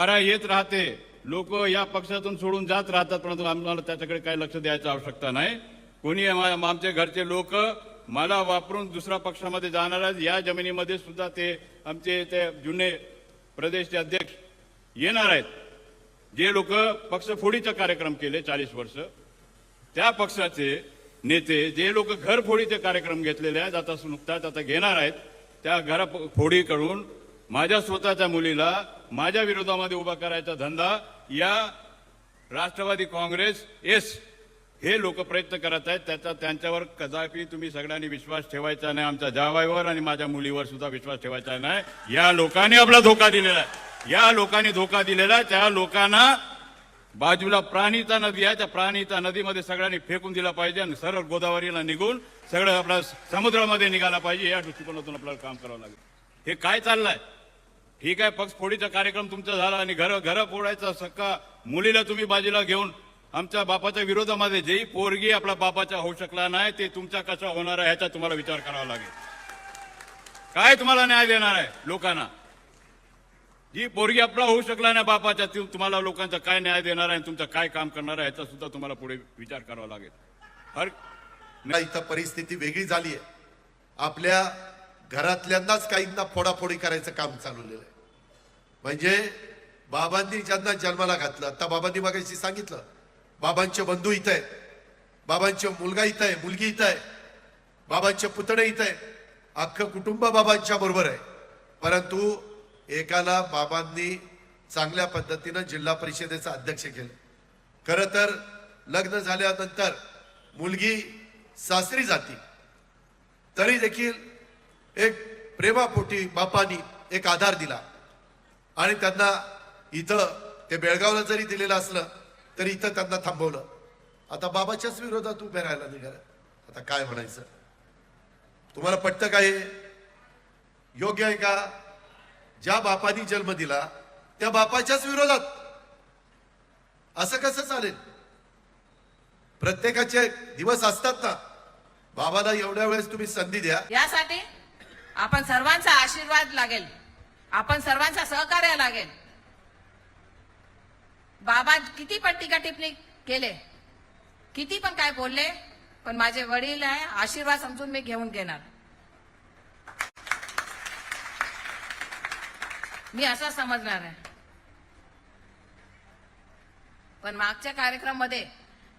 वारा येत राहते. लोक या पक्षातून सोडून जात राहतात परंतु आम्हाला त्याच्याकडे काही लक्ष द्यायची आवश्यकता नाही. कोणी आम- आमचे घरचे लोक मला वापरून दुसऱ्या पक्षामध्ये जाणार आहेत या जमिनीमध्ये सुद्धा ते आमचे ते जुने प्रदेशचे अध्यक्ष येणार आहेत. जे लोक पक्ष फोडीचा कार्यक्रम केले चाळीस वर्ष त्या पक्षाचे नेते जे लोक घरफोडीचे कार्यक्रम घेतलेले आहेत आता नुकताच आता घेणार आहेत त्या घरफोडीकडून करून माझ्या स्वतःच्या मुलीला माझ्या विरोधामध्ये उभा करायचा धंदा या राष्ट्रवादी काँग्रेस एस हे लोक प्रयत्न करत आहेत. त्याचा त्यांच्यावर कदापि तुम्ही सगळ्यांनी विश्वास ठेवायचा नाही. आमच्या जावाईवर आणि माझ्या मुलीवर सुद्धा विश्वास ठेवायचा नाही. या लोकांनी आपला धोका दिलेला आहे. या लोकांनी धोका दिलेला आहे. त्या लोकांना बाजूला प्राणीता नदी आहे. त्या प्राणीता नदीमध्ये सगळ्यांनी फेकून दिला पाहिजे आणि सरळ गोदावरीला निघून सगळं आपला समुद्रामध्ये निघाला पाहिजे. या दृष्टिकोनातून आपल्याला काम करावं लागेल. हे काय चाललंय? ठीक आहे पक्षफोडीचा कार्यक्रम तुमचा झाला आणि घर घर फोडायचा सक्का मुलीला तुम्ही बाजूला घेऊन आमच्या बापाच्या विरोधामध्ये जेही पोरगी आपल्या बापाच्या होऊ शकला नाही ते तुमचा कसा होणार आहे ह्याचा तुम्हाला विचार करावा लागेल. काय तुम्हाला न्याय देणार आहे लोकांना? जी पोरगी आपला होऊ शकला नाही बापाच्या तुम्हाला लोकांचा काय न्याय देणार आहे आणि तुमचं काय काम करणार आहे याचा सुद्धा तुम्हाला पुढे विचार करावा लागेल. हर इथं परिस्थिती वेगळी झाली आहे. आपल्या घरातल्यांनाच काहींना फोडाफोडी करायचं काम चालवलेलं आहे. म्हणजे बाबांनी ज्यांना जन्माला घातलं आता बाबांनी मागायची सांगितलं बाबांचे बंधू इथं आहेत बाबांचे मुलगा इथं आहे मुलगी इथं आहे बाबांचे पुतणे इथं आहे अख्खं कुटुंब बाबांच्या बरोबर आहे. परंतु एकाला बाबांनी चांगल्या पद्धतीनं जिल्हा परिषदेचा अध्यक्ष केलं. खरं तर लग्न झाल्यानंतर मुलगी सासरी जाती. तरी देखील एक प्रेमापोटी बापानी एक आधार दिला. आणि त्यांना इथं ते बेळगावला जरी दिलेलं असलं तरी इथं त्यांना थांबवलं. आता बाबाच्याच विरोधात उभे राहायला निघाला आता काय म्हणायचं? तुम्हाला पटतं काय योग्य आहे का? ज्या बापानी जन्म दिला त्या बापाच्याच विरोधात. असं कसं चालेल? प्रत्येकाचे दिवस असतात ना. बाबाला एवढ्या वेळेस तुम्ही संधी द्या. यासाठी आपण सर्वांचा आशीर्वाद लागेल. आपण सर्वांचा सहकार्य लागेल. बाबा किती पण टीका टिप्पणी केले किती पण काय बोलले पण माझे वडील आहे आशीर्वाद समजून मी घेऊन घेणार. मी असं समजणार आहे. पण मागच्या कार्यक्रममध्ये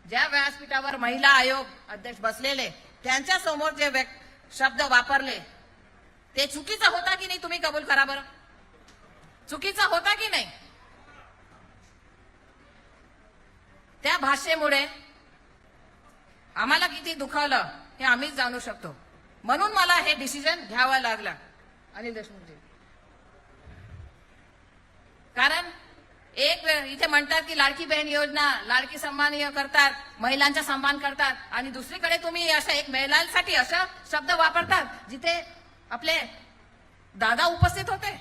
ज्या व्यासपीठावर महिला आयोग अध्यक्ष बसलेले त्यांच्यासमोर जे शब्द वापरले ते चुकीचा होता की नाही तुम्ही कबूल करा बरं? चुकीचा होता की नाही? त्या भाषेमुळे आम्हाला किती दुखावलं हे आम्हीच जाणू शकतो. म्हणून मला हे डिसिजन घ्यावं लागलं अनिल देशमुखजी. कारण एक वेळ इथे म्हणतात की लाडकी बहीण योजना लाडकी सन्मान करतात महिलांचा सन्मान करतात आणि दुसरीकडे तुम्ही असं एक महिलांसाठी असं शब्द वापरतात जिथे आपले दादा उपस्थित होते.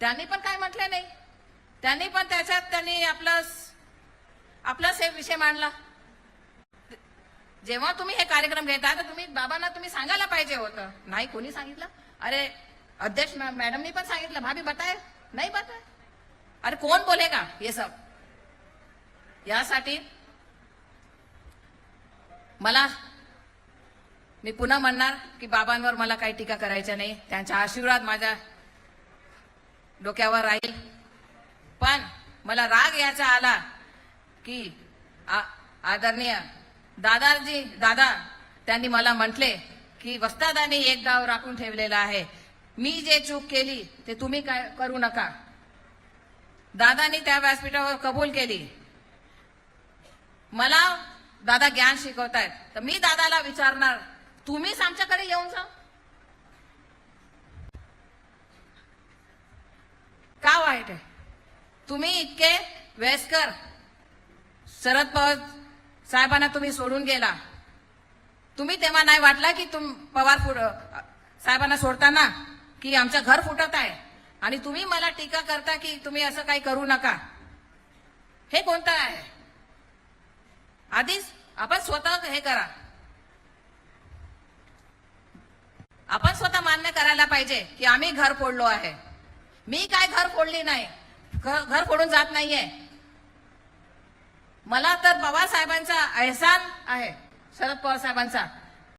त्यांनी पण काय म्हटले नाही. त्यांनी पण त्याच्यात त्यांनी आपला आपलाच हे विषय मांडला. जेव्हा तुम्ही हे कार्यक्रम घेता तर तुम्ही बाबांना तुम्ही सांगायला पाहिजे होतं. नाही कोणी सांगितलं? अरे अध्यक्ष मॅडमनी पण सांगितलं. भाभी बताय. नाही बताय. अरे कोण बोलेगा हे सब? यासाठी मला मी पुन्हा म्हणणार की बाबांवर मला काही टीका करायच्या नाही. त्यांचा आशीर्वाद माझ्या डोक्यावर राहील. पण मला राग याचा आला की आ- आदरणीय दादाजी दादा त्यांनी मला म्हटले की वस्तादाने एक गाव राखून ठेवलेला आहे. मी जे चूक केली ते तुम्ही काय करू नका. दादानी त्या व्यासपीठावर कबूल केली. मला दादा ज्ञान शिकवतायत. तर मी दादाला विचारणार तुम्हीच आमच्याकडे येऊन जा. का वाईट आहे? तुम्ही इतके वयस्कर. शरद पवार साहेबांना तुम्ही सोडून गेला. तुम्ही तेव्हा नाही वाटला की तुम पवार फुट साहेबांना सोडताना की आमचं घर फुटत आहे? आणि तुम्ही मला टीका करता की तुम्ही असं काही करू नका. हे कोणतं आहे? आधीच आपण स्वतः हे करा. आपण स्वतः मान्य करायला पाहिजे की आम्ही घर फोडलो आहे. मी काय घर फोडली नाही? घर फोडून जात नाहीये. मला तर बाबासाहेबांचा साहेबांचा एहसान आहे शरद पवार साहेबांचा